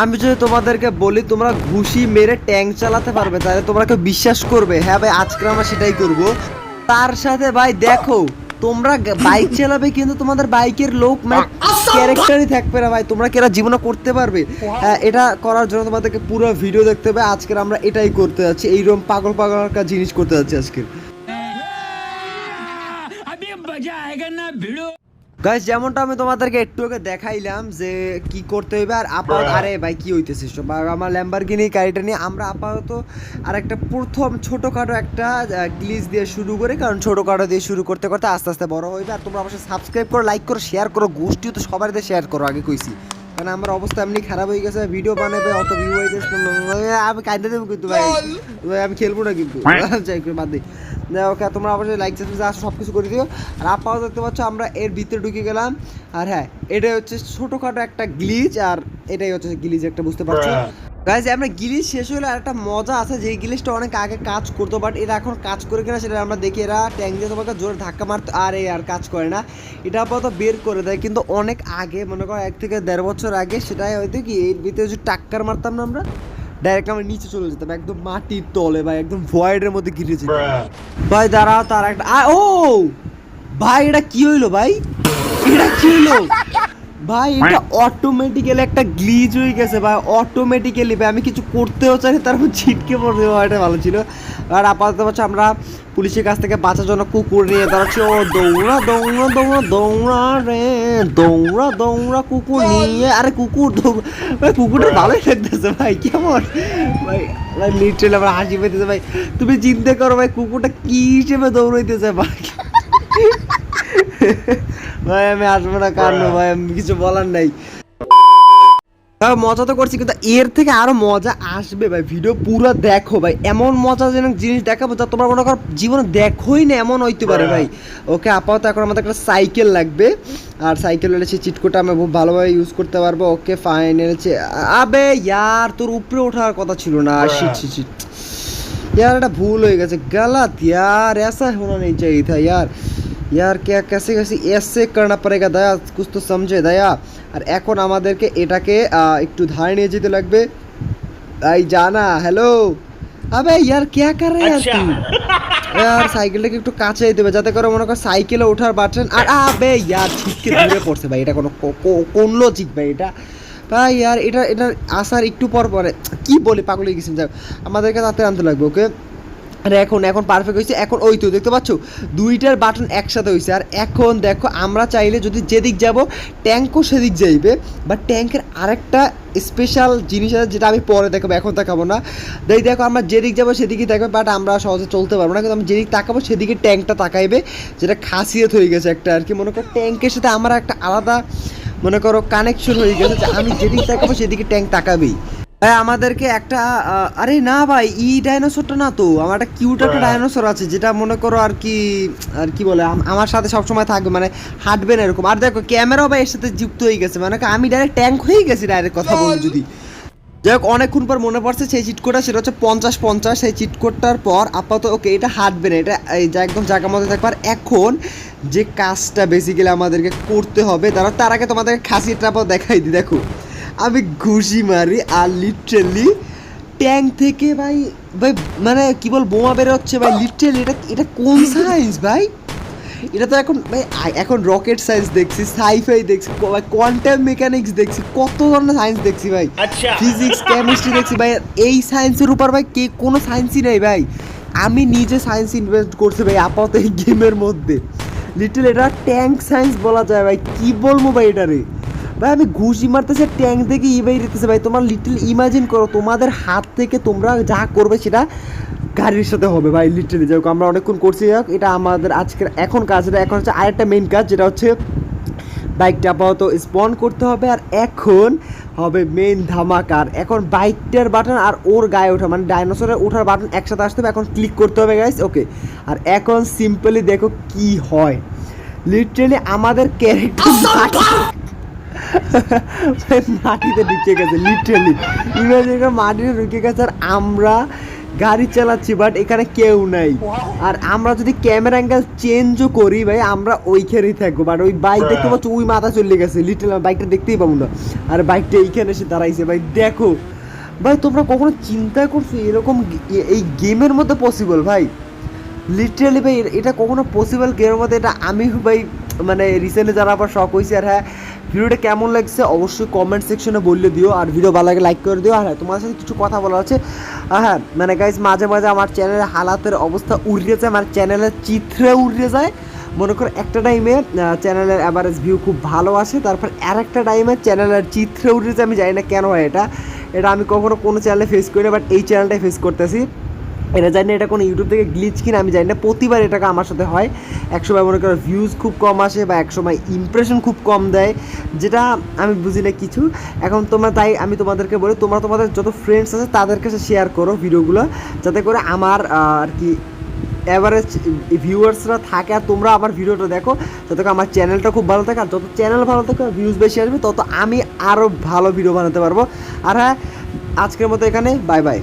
আমি যদি তোমাদেরকে বলি তোমরা ঘুষি মেরে ট্যাঙ্ক চালাতে পারবে তাহলে তোমরা কেউ বিশ্বাস করবে। হ্যাঁ ভাই আজকে আমরা সেটাই করব। তার সাথে ভাই দেখো তোমরা বাইক চালাবে কিন্তু তোমাদের বাইকের লোক মানে ক্যারেক্টারই থাকবে না ভাই। তোমরা কেরা জীবনে করতে পারবে? হ্যাঁ, এটা করার জন্য তোমাদেরকে পুরো ভিডিও দেখতে হবে। আজকে আমরা এটাই করতে যাচ্ছি। এইরকম পাগল পাগল একটা জিনিস করতে যাচ্ছি আজকে। গাইস যেমনটা আমি তোমাদেরকে একটু আগে দেখাইলাম যে কি করতে হইবে আর আপাতত হ্যাঁ। আরে ভাই কি হইতেছে আমার ল্যাম্বারগিনি গাড়িটা নিয়ে আমরা আপাতত আর একটা প্রথম ছোটোখাটো একটা গ্লিজ দিয়ে শুরু করি। কারণ ছোটোখাটো দিয়ে শুরু করতে করতে আস্তে আস্তে বড় হইবে। আর তোমরা অবশ্যই সাবস্ক্রাইব করো লাইক করো শেয়ার করো। গোষ্ঠীও তো সবার দিয়ে শেয়ার করো আগে কইছি। কারণ আমার অবস্থা এমনি খারাপ হয়ে গেছে ভিডিও বানাবে অত ভিউ হয়ে গেছে আমি কাঁদতে দেবো কিন্তু ভাই। ভাই আমি খেলব না কিন্তু। যাই করে বাদ দিই যাই ওকে তোমরা অবশ্যই লাইক সাবস্ক্রাইব সব কিছু করে দিও। আর আপাতত দেখতে পাচ্ছ আমরা এর ভিতরে ঢুকে গেলাম। আর হ্যাঁ এটাই হচ্ছে ছোটোখাটো একটা গ্লিচ আর এটাই হচ্ছে গ্লিচ একটা বুঝতে পারছ? গাইজ আমরা গিলিশ শেষ হলে আর একটা মজা আছে যে গিলিশটা অনেক আগে কাজ করতো বাট এরা এখন কাজ করে কিনা সেটা আমরা দেখি। এরা ট্যাঙ্ক দিয়ে তোমাকে জোরে ধাক্কা মারতো আর এই আর কাজ করে না। এটা আপাতত বের করে দেয় কিন্তু অনেক আগে মনে করো এক থেকে দেড় বছর আগে সেটাই হয়তো কি এর ভিতরে যদি টাক্কার মারতাম না আমরা ডাইরেক্ট আমরা নিচে চলে যেতাম একদম মাটির তলে ভাই একদম ভয়েডের মধ্যে গিরে যেতাম ভাই দাঁড়াও তার একটা ও! ভাই এটা কি হইল ভাই? এটা কি হইল? ভাই, এটা অটোমেটিক্যালি একটা গ্লিচ হয়ে গেছে ভাই অটোমেটিক্যালি ভাই, আমি কিছু করতেও চাই তারপর ছিটকে পড়বে এটা ভালো ছিল। আর আপাতত হচ্ছে আমরা পুলিশের কাছ থেকে বাঁচার জন্য কুকুর নিয়ে দাঁড়াচ্ছি। ও, দৌড়া দৌড়া দৌড়া দৌড়া রে, দৌড়া দৌড়া কুকুর নিয়ে। আরে কুকুর ভাই, কুকুরটা ভালোই লাগতেছে ভাই, কেমন? ভাই ভাই লিটারালি আমার হাসি পেতেছে ভাই। তুমি চিন্তা করো ভাই, কুকুরটা কী হিসেবে দৌড়াইতেছে ভাই? ভাই আমি আসব না কান্না ভাই। আমি কিছু বলার নাই। মজা তো করছি কিন্তু এর থেকে আরও মজা আসবে ভাই। ভিডিও পুরো দেখো ভাই এমন মজা যেন জিনিস দেখাবো যা তোমার মনে করো জীবনে দেখোই না এমন হইতে পারে হ্যাঁ। ভাই। ওকে আপাতত এখন আমাদের একটা সাইকেল লাগবে। আর সাইকেল হলে সে চিটকোটা আমি খুব ভালোভাবে ইউজ করতে পারব। ওকে ফাইন হচ্ছে আবে ইয়ার তোর উপরে ওঠার কথা ছিল না। শিট শিট শিট ইয়ার এটা ভুল হয়ে গেছে। গালাত ইয়ার এসা হোনা নেই চাই ইয়ার। ইয়ার কে কাছে কাছে এসে করা পড়েগা দয়া কুছ তো সমঝে দয়া আর এখন আমাদেরকে এটাকে একটু ধারে নিয়ে যেতে লাগবে আই জানা হ্যালো আবে ইয়ার কে কর রে তুই আর সাইকেলটাকে একটু কাছে দিতে যাতে করে মনে কর সাইকেলে ওঠার বাটন আর আবে ইয়ার ছিটকে ধরে পড়ছে ভাই এটা কোনো কোন লজিক ভাই এটা ভাই আর এটা এটা আসার একটু পর পরে কি বলি পাগলে গেছি যাক আমাদেরকে তাতে আনতে লাগবে ওকে আর এখন এখন পারফেক্ট হয়েছে এখন ওই তো, দেখতে পাচ্ছ? দুইটার বাটন একসাথে হয়েছে আর এখন দেখো, আমরা চাইলে যদি যেদিক যাব ট্যাঙ্কও সেদিক যাইবে। বা ট্যাঙ্কের আরেকটা স্পেশাল জিনিস আছে, যেটা আমি পরে দেখাবো, এখন দেখাবো না। দেখ, দেখো, আমরা যেদিক যাব, সেদিকেই থাকবে বাট আমরা সহজে চলতে পারব না। কিন্তু আমি যেদিক তাকাবো, সেদিকে ট্যাঙ্কটা তাকাইবে, যেটা খাসিয়ত হয়ে গেছে একটা, আর কি। মনে করো ট্যাঙ্কের সাথে আমার একটা আলাদা, মনে করো কানেকশন হয়ে গেছে আমি যেদিক তাকাবো, সেদিকে ট্যাঙ্ক তাকাবেই। ভাই আমাদেরকে একটা আরে না ভাই ই ডাইনোসরটা না তো। আমার একটা কিউট একটা ডাইনোসর আছে যেটা মনে করো আর কি আর কি বলে আমার সাথে সবসময় থাকবে মানে হাঁটবে না এরকম। আর দেখো ক্যামেরাও ভাই এর সাথে যুক্ত হয়ে গেছে মানে আমি ডাইরেক্ট ট্যাঙ্ক হয়ে গেছি ডাইরেক্ট কথা বলি যদি। যাই হোক অনেকক্ষণ পর মনে পড়ছে সেই চিটকোডটা সেটা হচ্ছে পঞ্চাশ পঞ্চাশ সেই চিটকোডটার পর আপাতত ওকে এটা হাঁটবে না এটা এই যা একদম জায়গা মতো থাকবে আর এখন যে কাজটা বেসিক্যালি আমাদেরকে করতে হবে তারা তার আগে তোমাদেরকে খাসিটা দেখাই দিই দেখো। আমি ঘুষি মারি আর লিটারেলি ট্যাঙ্ক থেকে ভাই ভাই মানে কি বল বোমা বেরোচ্ছে ভাই লিটারেলি এটা এটা কোন সায়েন্স ভাই? এটা তো এখন ভাই এখন রকেট সায়েন্স দেখছি সাইফাই দেখছি ভাই কোয়ান্টাম মেকানিক্স দেখছি কত ধরনের সায়েন্স দেখছি ভাই। ফিজিক্স কেমিস্ট্রি দেখছি ভাই এই সায়েন্সের উপর ভাই কে কোনো সায়েন্সই নেই ভাই। আমি নিজে সায়েন্স ইনভেস্ট করছি ভাই আপাতত এই গেমের মধ্যে। লিটল এটা ট্যাঙ্ক সায়েন্স বলা যায় ভাই কি বলব ভাই এটারে? ভাই আমি ঘুষি মারতেছে ট্যাঙ্ক থেকে ইবাই দিতেছে ভাই। তোমার লিটল ইমাজিন করো তোমাদের হাত থেকে তোমরা যা করবে সেটা গাড়ির সাথে হবে ভাই লিটারেলি যাই হোক আমরা অনেকক্ষণ করছি যাই এটা আমাদের আজকের এখন কাজ এটা এখন হচ্ছে আরেকটা মেইন কাজ যেটা হচ্ছে বাইকটা আপাতত স্পন করতে হবে আর এখন হবে মেইন ধামাকার এখন বাইকটার বাটন আর ওর গায়ে ওঠা মানে ডাইনোসরের ওঠার বাটন একসাথে আসতে হবে এখন ক্লিক করতে হবে গাইস ওকে আর এখন সিম্পলি দেখো কি হয়। লিটারেলি আমাদের ক্যারেক্টার মাটিতে ঢুকে গেছে লিটারেলি ইমাজিন করে মাটিতে ঢুকে গেছে আর আমরা গাড়ি চালাচ্ছি বাট এখানে কেউ নাই। আর আমরা যদি ক্যামেরা অ্যাঙ্গেল চেঞ্জও করি ভাই আমরা ওইখানেই থাকব। বাট ওই বাইক দেখতে পাচ্ছ ওই মাথা চলে গেছে লিটল বাইকটা দেখতেই পাবো না। আর বাইকটা এইখানে এসে দাঁড়াইছে ভাই দেখো। ভাই তোমরা কখনো চিন্তা করছ এরকম এই গেমের মধ্যে পসিবল ভাই? লিটারালি ভাই এটা কখনো পসিবল গেমের মধ্যে? এটা আমি ভাই মানে রিসেন্টলি যারা আবার শখ হয়েছে আর হ্যাঁ ভিডিওটা কেমন লাগছে অবশ্যই কমেন্ট সেকশনে বললে দিও, আর ভিডিও ভালো লাগে লাইক করে দিও। আর হ্যাঁ তোমার সাথে কিছু কথা বলা আছে। হ্যাঁ মানে গাইজ মাঝে মাঝে আমার চ্যানেলের হালাতের অবস্থা উড়িয়ে যায় আমার চ্যানেলের চিত্রে উড়িয়ে যায়। মনে করো একটা টাইমে চ্যানেলের অ্যাভারেজ ভিউ খুব ভালো আসে, তারপর আর একটা টাইমে চ্যানেলের চিত্রে উঠে যায়, আমি জানি না কেন হয় এটা। এটা আমি কখনো কোনো চ্যানেলে ফেস করি না বাট এই চ্যানেলটাই ফেস করতেছি। এটা জানি না এটা কোনো ইউটিউব থেকে গ্লিচ কিনা, আমি জানি না, প্রতিবার এটাকে আমার সাথে হয়। একসময় মনে করো ভিউজ খুব কম আসে বা একসময় ইমপ্রেশন খুব কম দেয়, যেটা আমি বুঝি না কিছু। এখন তোমরা তাই আমি তোমাদেরকে বলি, তোমরা তোমাদের যত ফ্রেন্ডস আছে তাদের কাছে শেয়ার করো ভিডিওগুলো যাতে করে আমার আর কি অ্যাভারেজ ভিউয়ার্সরা থাকে আর তোমরা আমার ভিডিওটা দেখো, যাতে আমার চ্যানেলটা খুব ভালো থাকে। আর যত চ্যানেল ভালো থাকে ভিউজ বেশি আসবে, তত আমি আরও ভালো ভিডিও বানাতে পারব। আর হ্যাঁ আজকের মতো এখানে বাই বাই